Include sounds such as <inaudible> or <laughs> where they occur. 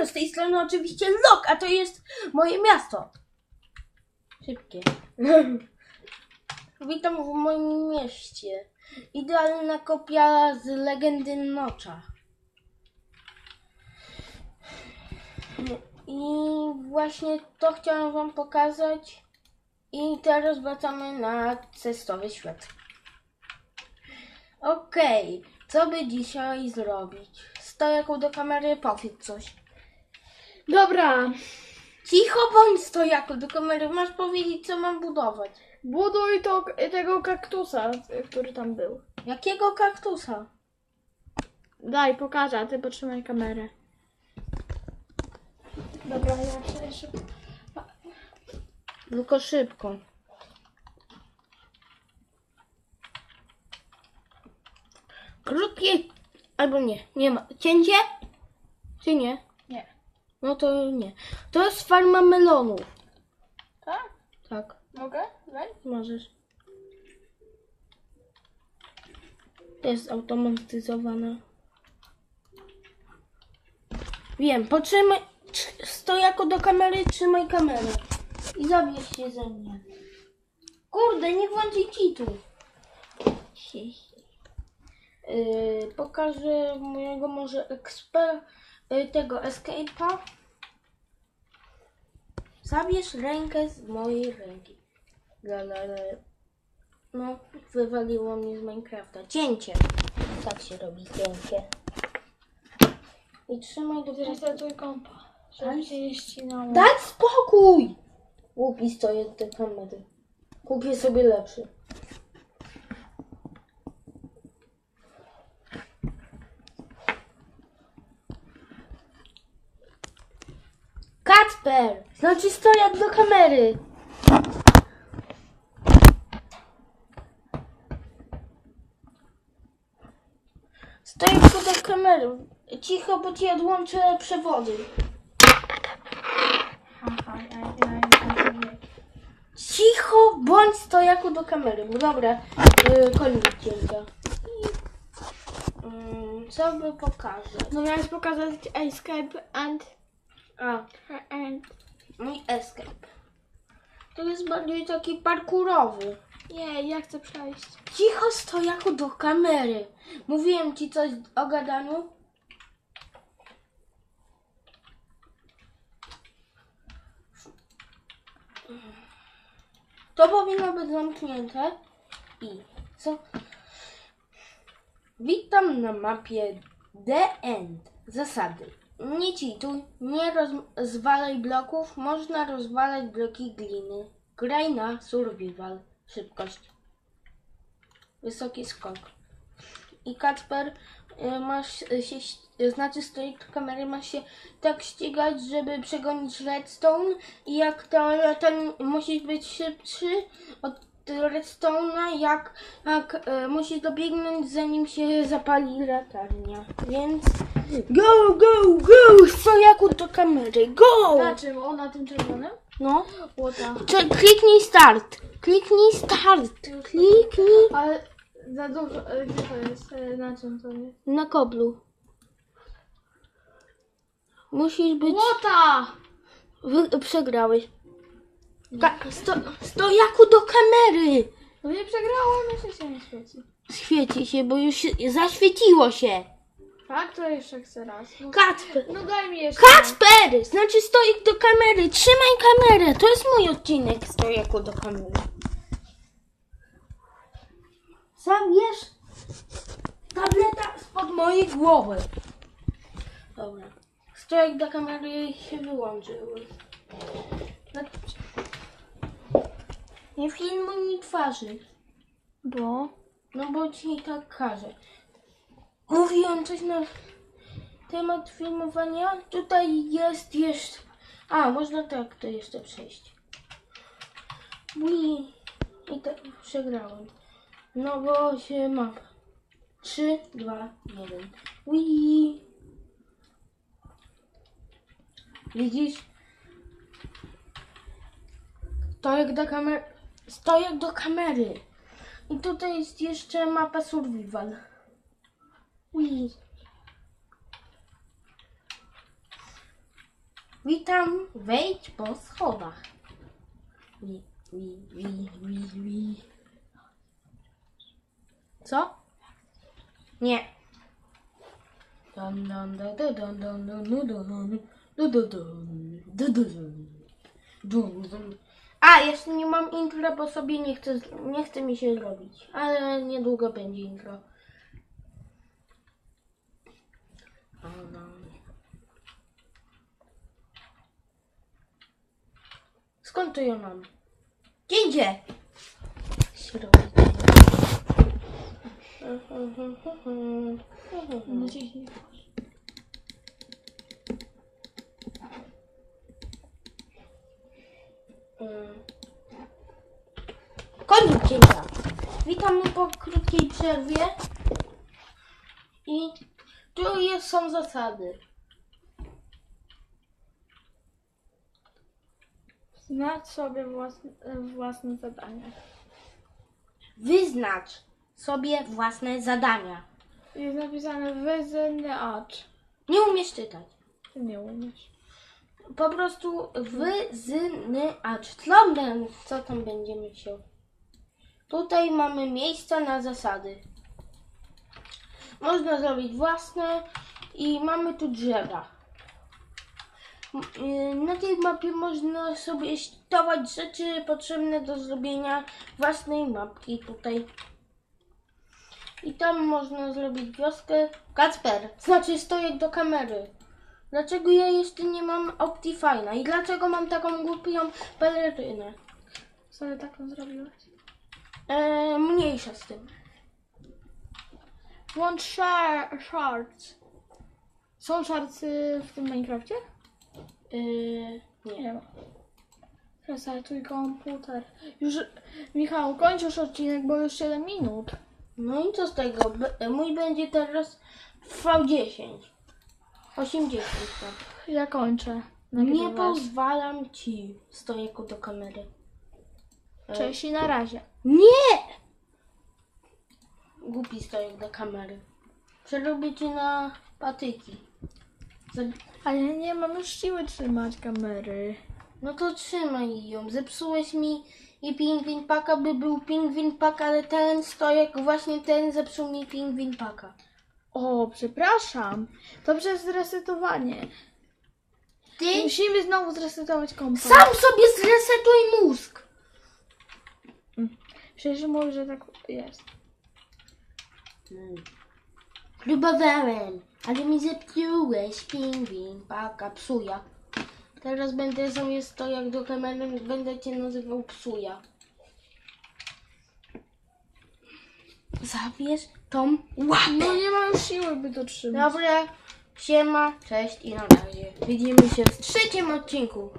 siemano, z tej strony oczywiście Lok, a to jest moje miasto. Szybkie. <laughs> Witam w moim mieście. Idealna kopia z legendy Nocza. I właśnie to chciałem wam pokazać. I teraz wracamy na testowy świat. Okej, co by dzisiaj zrobić? Stojaku do kamery, powiedz coś. Dobra, Cicho bądź stojaku do kamery, masz powiedzieć co mam budować. buduj to, tego kaktusa, który tam był. Jakiego kaktusa? Daj, pokażę, a ty potrzymaj kamerę. Dobra, ja się jeszcze... Tylko szybko. Krótkie, albo nie, nie ma. Cięcie? Czy nie? Nie. No to nie. To jest farma melonów. Tak? Tak, Mogę? Daj. możesz. To jest automatyzowana. Wiem, potrzymaj. trz- Stojako do kamery, trzymaj kamerę. I zabierz się ze mnie. Kurde, nie włączaj cheatów. Yy, pokażę mojego może eksper yy, tego escape'a. Zabierz rękę z mojej ręki. No, wywaliło mnie z Minecrafta. Cięcie. Tak się robi cięcie. I trzymaj do Zresetuj kompa, żeby się nie ścinało. Daj spokój! Głupi stoję te kamery. Kupię sobie lepszy. Kacper! Znaczy stojak do kamery. Stojak do kamery. Cicho, bo ci odłączę przewody. Cicho, bądź stojaku do kamery. No Dobra, yy, koniec cięcia. I, mm, co by pokazać? No miałeś pokazać escape and... A, and... mój escape. To jest bardziej taki parkurowy. Nie, ja chcę przejść. Cicho, stojaku do kamery. Mówiłem ci coś o gadaniu? To powinno być zamknięte. I co? Witam na mapie The End. Zasady. Nie cituj, nie rozwalaj bloków, można rozwalać bloki gliny. Graj na survival. Szybkość. Wysoki skok. I Kacper, y, masz y, się, ś- znaczy z tej kamery masz się tak ścigać, żeby przegonić redstone i jak to ten musisz być szybszy od redstone'a, jak, jak y, musisz dobiegnąć zanim się zapali latarnia. Więc go, go, go! Stojaku do kamery, go! Na czym? O, na tym czerwonym? No. Czy, kliknij start. Kliknij start. Kliknij Ale za dużo... e, Gdzie to jest? E, Na czym to jest? na koblu. Musisz być. Łota! Wy, przegrałeś. Ka, sto, stojaku do kamery! No nie przegrałem, jeszcze się nie świeci. Świeci się, bo już się, zaświeciło się. Tak? To jeszcze chcę raz. No, Kacper! no daj mi jeszcze. Kacper! Znaczy stojak do kamery. Trzymaj kamerę. To jest mój odcinek stojaku do kamery. Zabierz tableta spod mojej głowy. Dobra. Stojak do kamery się wyłączył. Nie filmuj mi twarzy. Bo? No bo ci tak każe. Mówiłem coś na temat filmowania. Tutaj jest jeszcze. A, można tak to jeszcze przejść. Ui. I tak przegrałem. No bo się mapa. 3, 2, 1. Ui. Widzisz? Stojak do kamery. Stojak do kamery. I tutaj jest jeszcze mapa survival. Ui. Witam, wejdź po schodach. Wi, wi, wi, wi, wi. Co? Nie. Dun, dun, dun, dun, dun, dun, dun, dun, dun, dun, dun, dun, dun, dun, dun. Dun, dun. A, jeszcze nie mam intro, bo sobie nie chcę, nie chce mi się zrobić. Ale niedługo będzie intro. Skąd to ją mam? Gdzie idzie? Po krótkiej przerwie. I tu jest, są zasady. Znać sobie własne, własne zadania. Wyznacz sobie własne zadania. Jest napisane wyznacz. Nie umiesz czytać. Nie umiesz. Po prostu wyznacz. Co, co tam będziemy się? Tutaj mamy miejsca na zasady. Można zrobić własne i mamy tu drzewa. Y, Na tej mapie można sobie ściować rzeczy potrzebne do zrobienia własnej mapki tutaj. I tam można zrobić wioskę. Kacper, znaczy stojek do kamery. Dlaczego ja jeszcze nie mam Optifine'a i dlaczego mam taką głupią pelerynę? Sobie taką zrobiłeś. Eee, mniejsza z tym. Włącz share, shards. Są shardsy w tym Minecrafcie? Eee, nie. Nie ma. Resetuj komputer. Już, Michał, kończysz odcinek, bo już 7 minut. No i co z tego? B- mój będzie teraz trwał 10. 80 tam. Ja kończę. Nie nagrywać. pozwalam ci stojku do kamery. Cześć i na razie. Nie! Głupi stojek do kamery. Przerobię cię na patyki. Zab- Ale ja nie mam już siły trzymać kamery. No to trzymaj ją. Zepsułeś mi i pingwin paka, by był pingwin pak, ale ten stojek, właśnie ten zepsuł mi pingwin paka. O, przepraszam. To przez zresetowanie. Ty Musimy znowu zresetować kompa. sam sobie zresetuj mózg. Przecież mówię, że tak jest. Próbowałem, ale mi zepsułeś pingwin paka, psuja. Teraz będę sobie stojak do kamery, będę cię nazywał psuja. Zabierz tą łapę. No nie mam już siły, by to trzymać. Dobra, siema, cześć i na razie. Widzimy się w trzecim odcinku.